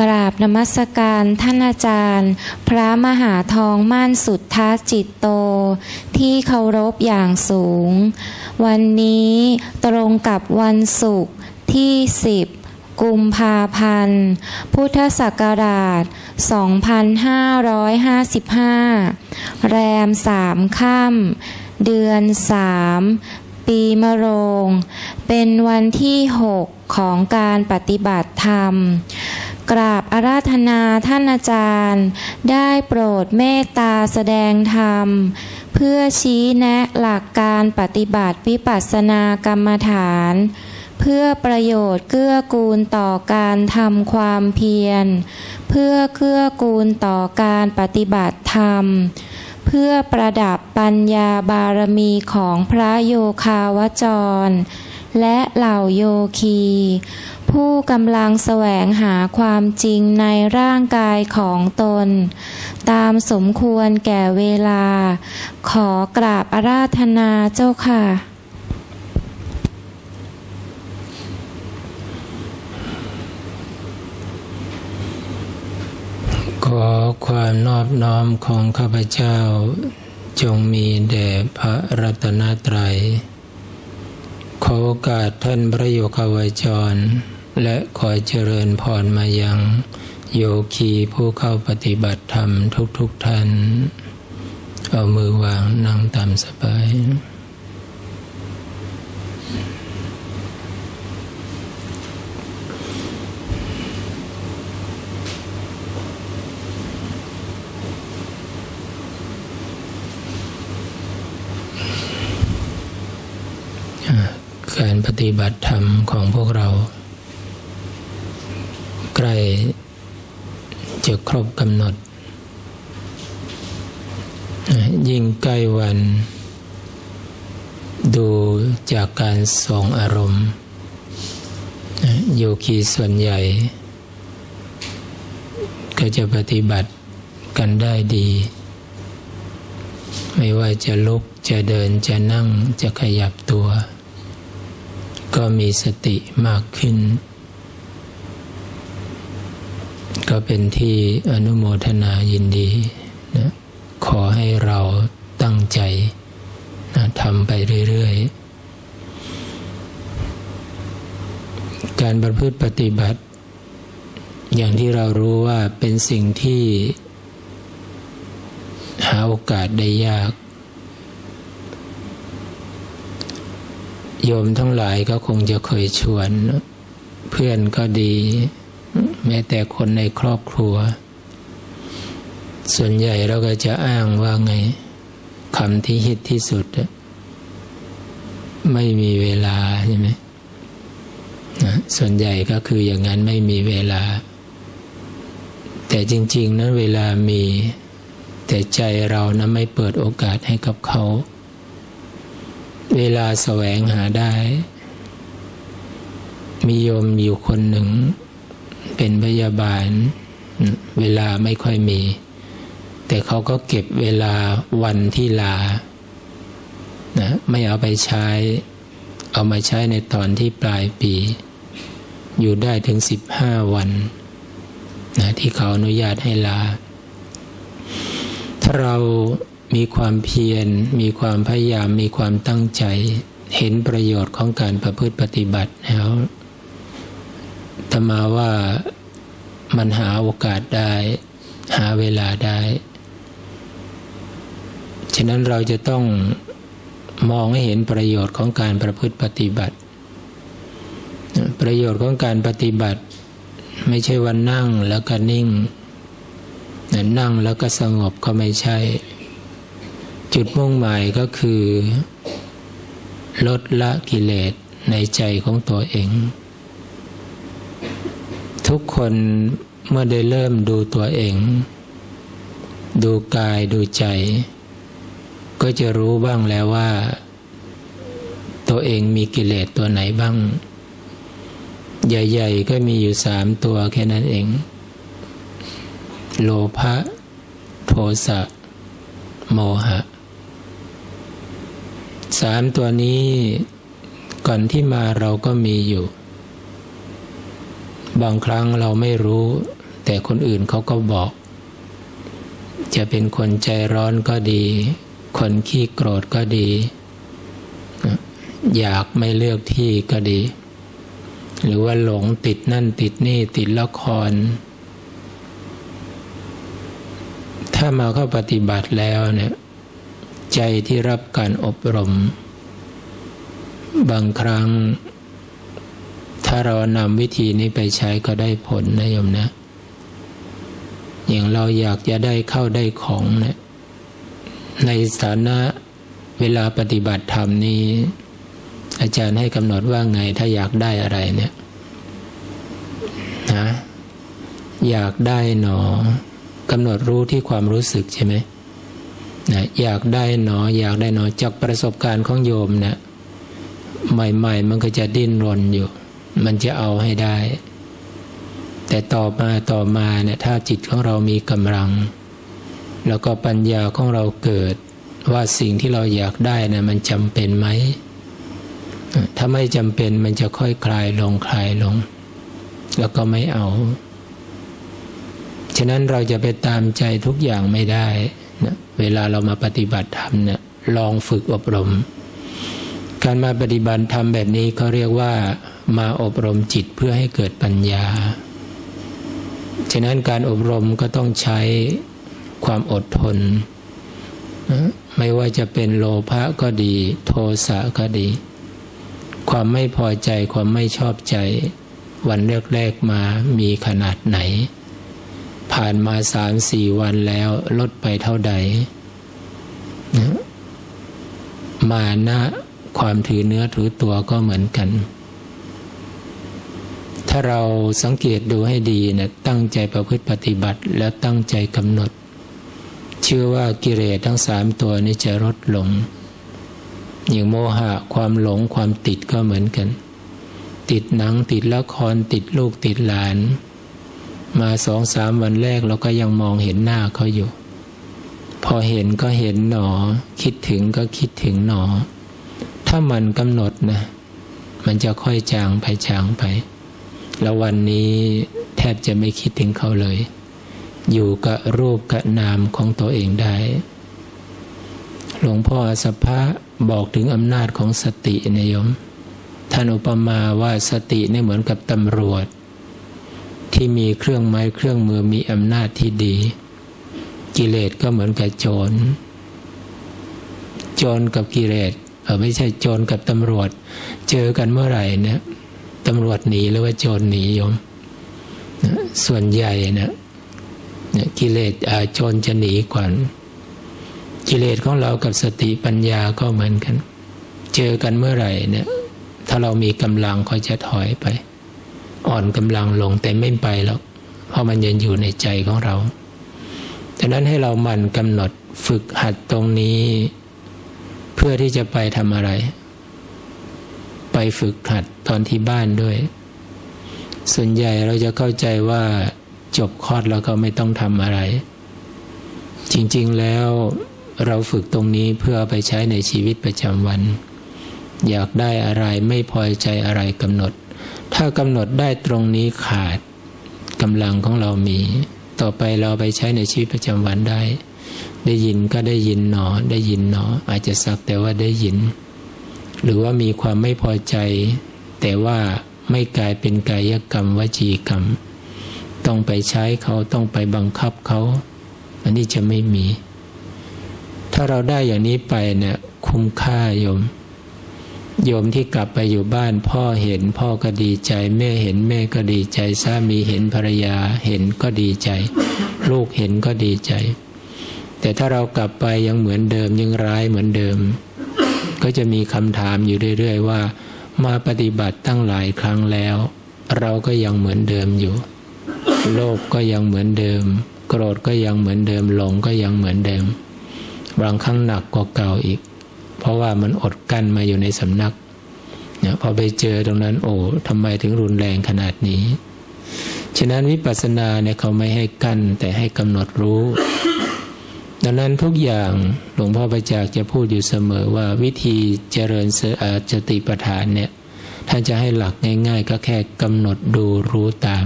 กราบนมัสการท่านอาจารย์ พระมหาทองม่านสุทธาจิตโต ที่เคารพอย่างสูง วันนี้ตรงกับวันศุกร์ที่ 10 กุมภาพันธ์ พุทธศักราช 2555 แรมสามค่ำเดือนสามปีมะโรง เป็นวันที่หกของการปฏิบัติธรรม กราบอาราธนาท่านอาจารย์ ได้โปรดเมตตาแสดงธรรม เพื่อชี้แนะหลักการปฏิบัติวิปัสสนากรรมฐาน เพื่อประโยชน์เกื้อกูลต่อการทำความเพียร เพื่อเกื้อกูลต่อการปฏิบัติธรรม เพื่อประดับปัญญาบารมีของพระโยคาวจร และเหล่าโยคี ผู้กำลังแสวงหาความจริงในร่างกายของตน ตามสมควรแก่เวลา ขอกราบอาราธนาเจ้าค่ะขอความนอบน้อมของข้าพเจ้า จงมีแด่พระรัตนตรัย โอกาสท่านพระโยคาวจร และขอเจริญพรมายัง โยคีผู้เข้าปฏิบัติธรรมทุกๆทท่าน เอามือวางนั่งตามสบาย การปฏิบัติธรรมของพวกเรา ใกล้จะครบกำหนด ยิ่งใกล้วัน ดูจากการส่งอารมณ์ โยคีส่วนใหญ่ ก็จะปฏิบัติกันได้ดี ไม่ว่าจะลุกจะเดินจะนั่งจะขยับตัว ก็มีสติมากขึ้น ก็เป็นที่อนุโมทนายินดีนะขอให้เราตั้งใจนะทำไปเรื่อยๆ การประพฤติปฏิบัติ อย่างที่เรารู้ว่าเป็นสิ่งที่ หาโอกาสได้ยาก โยมทั้งหลายก็คงจะเคยชวน เพื่อนก็ดี แม้แต่คนในครอบครัว ส่วนใหญ่เราก็จะอ้างว่าไงคำที่ฮิตที่สุด ไม่มีเวลาใช่ไหมนะส่วนใหญ่ก็คืออย่างนั้นไม่มีเวลา แต่จริง ๆ นั้นเวลามี แต่ใจเรานะไม่เปิดโอกาสให้กับเขา เวลาแสวงหาได้ มีโยมอยู่คนหนึ่ง เป็นพยาบาล เวลาไม่ค่อยมี แต่เขาก็เก็บเวลาวันที่ลานะไม่เอาไปใช้ เอามาใช้ในตอนที่ปลายปี อยู่ได้ถึงสิบห้าวันนะที่เขาอนุญาตให้ลา ถ้าเรา มีความเพียร มีความพยายาม มีความตั้งใจ เห็นประโยชน์ของการประพฤติปฏิบัติแล้วธรรมาว่ามันหาโอกาสได้ หาเวลาได้ ฉะนั้นเราจะต้องมองให้เห็นประโยชน์ของการประพฤติปฏิบัติ ประโยชน์ของการปฏิบัติ ไม่ใช่ว่านั่งแล้วก็นิ่ง นั่งแล้วก็สงบก็ไม่ใช่ จุดมุ่งหมายก็คือ ลดละกิเลสในใจของตัวเอง ทุกคนเมื่อได้เริ่มดูตัวเอง ดูกายดูใจ ก็จะรู้บ้างแล้วว่า ตัวเองมีกิเลสตัวไหนบ้าง ใหญ่ๆก็มีอยู่สามตัวแค่นั้นเอง โลภะโทสะโมหะ สามตัวนี้ก่อนที่มาเราก็มีอยู่ บางครั้งเราไม่รู้ แต่คนอื่นเขาก็บอก จะเป็นคนใจร้อนก็ดี คนขี้โกรธก็ดี อยากไม่เลือกที่ก็ดี หรือว่าหลงติดนั่นติดนี่ติดละคร ถ้ามาเข้าปฏิบัติแล้วเนี่ย ใจที่รับการอบรม บางครั้ง ถ้าเรานำวิธีนี้ไปใช้ก็ได้ผลนะโยมนะ อย่างเราอยากจะได้เข้าได้ของเนะี่ยในสถานะเวลาปฏิบัติธรรมนี้ อาจารย์ให้กำหนดว่าไงถ้าอยากได้อะไรเนี่ยนะอยากได้หนอกำหนดรู้ที่ความรู้สึกใช่ไหม นะอยากได้หนออยากได้หนอจากประสบการณ์ของโยมเนะี่ยใหม่ๆ มันก็จะดิ้นรนอยู่ มันจะเอาให้ได้ แต่ต่อมาต่อมาเนี่ยถ้าจิตของเรามีกำลัง แล้วก็ปัญญาของเราเกิด ว่าสิ่งที่เราอยากได้นะมันจำเป็นไหม ถ้าไม่จำเป็นมันจะค่อยคลายลงคลายลง แล้วก็ไม่เอา ฉะนั้นเราจะไปตามใจทุกอย่างไม่ได้ นะเวลาเรามาปฏิบัติธรรมเนี่ยลองฝึกอบรม การมาปฏิบัติธรรมแบบนี้เขาเรียกว่ามาอบรมจิตเพื่อให้เกิดปัญญา ฉะนั้นการอบรมก็ต้องใช้ความอดทนนะไม่ว่าจะเป็นโลภะก็ดี โทสะก็ดี ความไม่พอใจความไม่ชอบใจ วันแรกๆมามีขนาดไหน ผ่านมาสามสี่วันแล้วลดไปเท่าใดนะมานะความถือเนื้อถือตัวก็เหมือนกัน ถ้าเราสังเกตดูให้ดีนะตั้งใจประพฤติปฏิบัติแล้วตั้งใจกำหนด เชื่อว่ากิเลสทั้งสามตัวนี้จะลดลง อย่างโมหะความหลงความติดก็เหมือนกัน ติดหนังติดละครติดลูกติดหลาน มาสองสามวันแรกเราก็ยังมองเห็นหน้าเขาอยู่ พอเห็นก็เห็นหนอ คิดถึงก็คิดถึงหนอ ถ้ามันกำหนดนะ มันจะค่อยจางไปจางไป แล้ววันนี้แทบจะไม่คิดถึงเขาเลย อยู่กับรูปกับนามของตัวเองได้ หลวงพ่อสภะบอกถึงอำนาจของสตินยมท่านอุปมาว่าสติเนี่ยเหมือนกับตำรวจ ที่มีเครื่องไม้เครื่องมือมีอำนาจที่ดี กิเลสก็เหมือนกับโจร โจรกับกิเลสเออไม่ใช่โจรกับตำรวจ เจอกันเมื่อไหร่เนี่ยตำรวจหนีหรือว่าโจรหนีโยมส่วนใหญ่นะกิเลสโจรจะหนีก่อนกิเลสของเรากับสติปัญญาก็เหมือนกัน เจอกันเมื่อไหร่เนี่ย ถ้าเรามีกำลังก็จะถอยไป อ่อนกำลังลงแต่ไม่ไปหรอกเพราะมันยังอยู่ในใจของเราดังนั้นให้เราหมั่นกำหนดฝึกหัดตรงนี้ เพื่อที่จะไปทำอะไร ไปฝึกหัดตอนที่บ้านด้วย ส่วนใหญ่เราจะเข้าใจว่าจบคลอดแล้วก็ไม่ต้องทำอะไร จริงๆแล้วเราฝึกตรงนี้เพื่อไปใช้ในชีวิตประจำวัน อยากได้อะไรไม่พอใจอะไรกำหนด ถ้ากำหนดได้ตรงนี้ขาดกำลังของเรามี ต่อไปเราไปใช้ในชีวิตประจำวันได้ ได้ยินก็ได้ยินหนอ ได้ยินหนอ อาจจะสักแต่ว่าได้ยิน หรือว่ามีความไม่พอใจ แต่ว่าไม่กลายเป็นกายกรรมวจีกรรม ต้องไปใช้เขาต้องไปบังคับเขา อันนี้จะไม่มี ถ้าเราได้อย่างนี้ไปเนี่ยคุ้มค่าโยม โยมที่กลับไปอยู่บ้านพ่อเห็นพ่อก็ดีใจ แม่เห็นแม่ก็ดีใจสามีเห็นภรรยาเห็นก็ดีใจ ลูกเห็นก็ดีใจ แต่ถ้าเรากลับไปยังเหมือนเดิมยังร้ายเหมือนเดิม ก็จะมีคำถามอยู่เรื่อยๆว่า มาปฏิบัติตั้งหลายครั้งแล้ว เราก็ยังเหมือนเดิมอยู่ โลภก็ยังเหมือนเดิม โกรธก็ยังเหมือนเดิมหลงก็ยังเหมือนเดิมบางครั้งหนักกว่าเก่าอีก เพราะว่ามันอดกั้นมาอยู่ในสำนักเนี่ยพอไปเจอตรงนั้น โอ้ทำไมถึงรุนแรงขนาดนี้ ฉะนั้นวิปัสสนาเนี่ยเขาไม่ให้กั้นแต่ให้กำหนดรู้ ดังนั้นทุกอย่างหลวงพ่อประจักษ์จะพูดอยู่เสมอว่าวิธีเจริญสติปัฏฐานเนี่ยท่านจะให้หลักง่าย ๆ ก็แค่กำหนดดูรู้ตาม